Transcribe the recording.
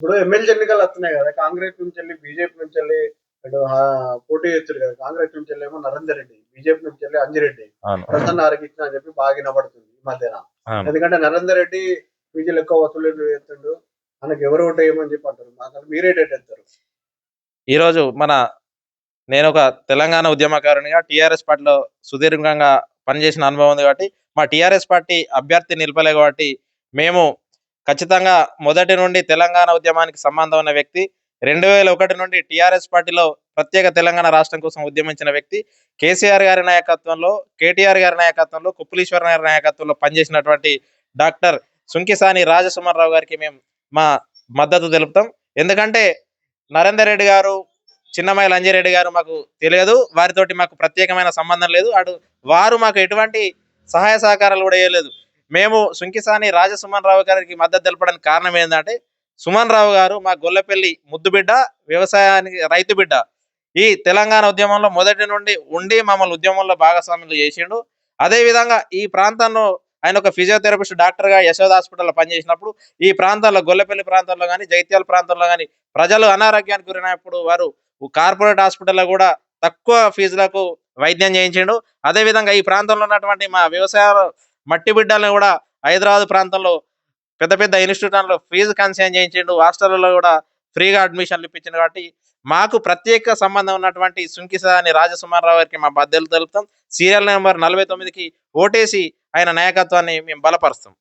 ఇప్పుడు ఎమ్మెల్యే ఎన్నికలు వస్తున్నాయి కదా కాంగ్రెస్ నుంచి వెళ్ళి బీజేపీ నుంచి వెళ్ళి ఆ, పోటీ చేస్తారు కదా కాంగ్రెస్ నుంచి వెళ్ళి ఏమో నరేందర్ రెడ్డి బీజేపీ నుంచి వెళ్ళి అంజిరెడ్డి ప్రసన్న ఆరగిచ్చిన అని చెప్పి బాగా వినబడుతుంది ఈ మధ్యన. ఎందుకంటే నరేందర్ రెడ్డి ఫీజులు ఎక్కువ వసూలు చేస్తుండు మనకి ఎవరు ఓటు వేయమని చెప్పి అంటారు. అసలు మీరే డేట్ ఎత్తారు ఈరోజు మన నేను ఒక తెలంగాణ ఉద్యమకారునిగా టీఆర్ఎస్ పార్టీలో సుదీర్ఘంగా పనిచేసిన అనుభవం ఉంది కాబట్టి మా టీఆర్ఎస్ పార్టీ అభ్యర్థి నిలపలే కాబట్టి మేము ఖచ్చితంగా మొదటి నుండి తెలంగాణ ఉద్యమానికి సంబంధం ఉన్న వ్యక్తి. రెండు వేల ఒకటి నుండి టీఆర్ఎస్ పార్టీలో ప్రత్యేక తెలంగాణ రాష్ట్రం కోసం ఉద్యమించిన వ్యక్తి. కేసీఆర్ గారి నాయకత్వంలో కేటీఆర్ గారి నాయకత్వంలో కుప్పలీశ్వర్ గారి నాయకత్వంలో పనిచేసినటువంటి డాక్టర్ సుంకిసాని రాజసుమన్రావు గారికి మేము మా మద్దతు తెలుపుతాం. ఎందుకంటే నరేందర్ రెడ్డి గారు చిన్నమాయి లంజరెడ్డి గారు మాకు తెలియదు. వారితోటి మాకు ప్రత్యేకమైన సంబంధం లేదు. అటు వారు మాకు ఎటువంటి సహాయ సహకారాలు కూడా ఇవ్వలేదు. మేము సుంకిసాని రాజసుమన్ రావు గారికి మద్దతు తెలపడానికి కారణం ఏంటంటే సుమన్ రావు గారు మా గొల్లపల్లి ముద్దు బిడ్డ వ్యవసాయానికి రైతు బిడ్డ. ఈ తెలంగాణ ఉద్యమంలో మొదటి నుండి ఉండి మమ్మల్ని ఉద్యమంలో భాగస్వాములు చేసిండు. అదే విధంగా ఈ ప్రాంతంలో ఆయన ఒక ఫిజియోథెరపిస్ట్ డాక్టర్గా యశోద హాస్పిటల్లో పనిచేసినప్పుడు ఈ ప్రాంతాల్లో గొల్లపల్లి ప్రాంతంలో కానీ జైత్యాల ప్రాంతంలో కానీ ప్రజలు అనారోగ్యానికి గురైనప్పుడు వారు కార్పొరేట్ హాస్పిటల్లో కూడా తక్కువ ఫీజులకు వైద్యం చేయించిండు. అదే విధంగా ఈ ప్రాంతంలో ఉన్నటువంటి మా వ్యవసాయ మట్టి బిడ్డలను కూడా హైదరాబాద్ ప్రాంతంలో పెద్ద పెద్ద ఇన్స్టిట్యూట్లలో ఫీజు కన్సైన్ చేయించిండు హాస్టల్లో కూడా ఫ్రీగా అడ్మిషన్లు ఇప్పించిండు కాబట్టి మాకు ప్రత్యేక సంబంధం ఉన్నటువంటి సుంకిసాని రాజసుమారావు గారికి మా బాధ్యతలు తెలుపుతాం. సీరియల్ నెంబర్ నలభై తొమ్మిదికి ఓటేసి ఆయన నాయకత్వాన్ని మేము బలపరుస్తాం.